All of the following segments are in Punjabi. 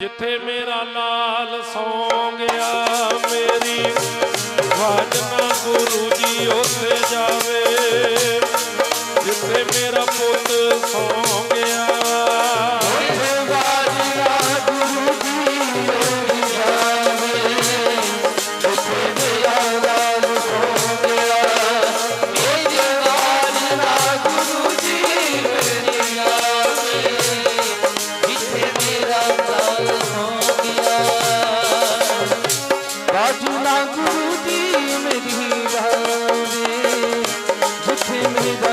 ਜਿੱਥੇ ਮੇਰਾ ਲਾਲ ਸੌ ਗਿਆ ਮੇਰੀ ਵਾਜਨਾ ਗੁਰੂ ਜੀ ਉੱਥੇ ਜਾ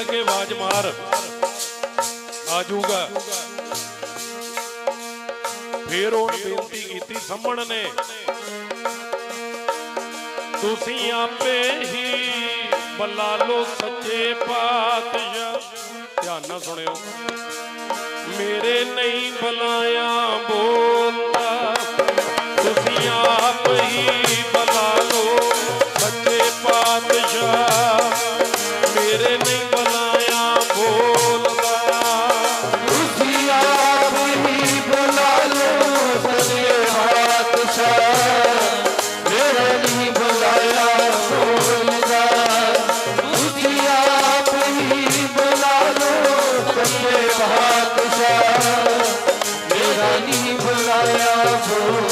ਸੁਣ ਕੇ ਆਵਾਜ਼ ਮਾਰ। ਆ ਫੇਰ ਉਹਨ ਬੇਨਤੀ ਕੀਤੀ ਸੰਮਣ ਨੇ। ਤੁਸੀਂ ਆਪੇ ਹੀ ਬੱਲਾ ਲੋ ਸੱਚੇ ਪਾਤਸ਼ਾਹ। ਧਿਆਨ ਨਾਲ ਸੁਣਿਓ। ਮੇਰੇ ਨਹੀਂ ਬਲਾਇਆ ਬੋ ভুলায়া ভুল